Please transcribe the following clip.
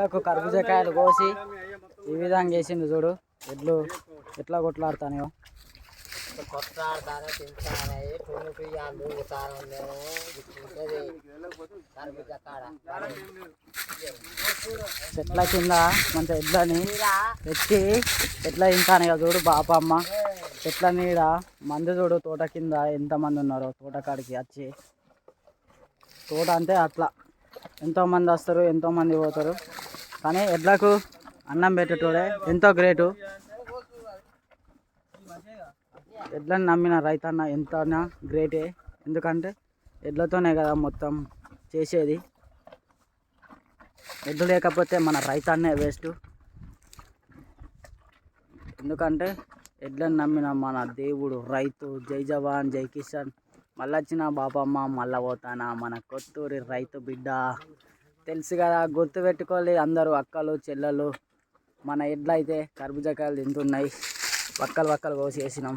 ఎడ్లకు కర్బూజకాయలు కోసి ఈ విధంగా చేసింది చూడు. ఎడ్లు ఎట్లా కొట్లాడుతానో కొట్లాడతానే తింటానే పియ్యాలు ఊతాను చెట్ల కింద మంచి ఎడ్లని ఎక్కి ఎట్లా తింటాను చూడు బాపమ్మ చెట్ల నీడ మంది చూడు తోట కింద ఎంతమంది ఉన్నారో తోట కాడికి వచ్చి. తోట అంటే అట్లా. ఎంతోమంది వస్తారు ఎంతోమంది పోతారు. కానీ ఎడ్లకు అన్నం పెట్టేటోడే ఎంతో గ్రేటు. ఎడ్లను నమ్మిన రైతన్న ఎంతనా గ్రేటే. ఎందుకంటే ఎడ్లతోనే కదా మొత్తం చేసేది. ఎడ్లు లేకపోతే మన రైతన్నే వేస్ట్. ఎందుకంటే ఎడ్లను నమ్మిన మన దేవుడు రైతు జై జవాన్ జై కిసాన్. మళ్ళీ వచ్చిన బాపమ్మ మళ్ళీ పోతానా మన కొత్తూరి రైతు బిడ్డ. తెలుసు కదా గుర్తుపెట్టుకోవాలి అందరూ అక్కలు చెల్లెలు. మన ఎడ్లయితే కర్బుజకాయలు కర్బూజకాయలు తింటున్నాయి. వక్కలు వక్కలు కోసేసినాం.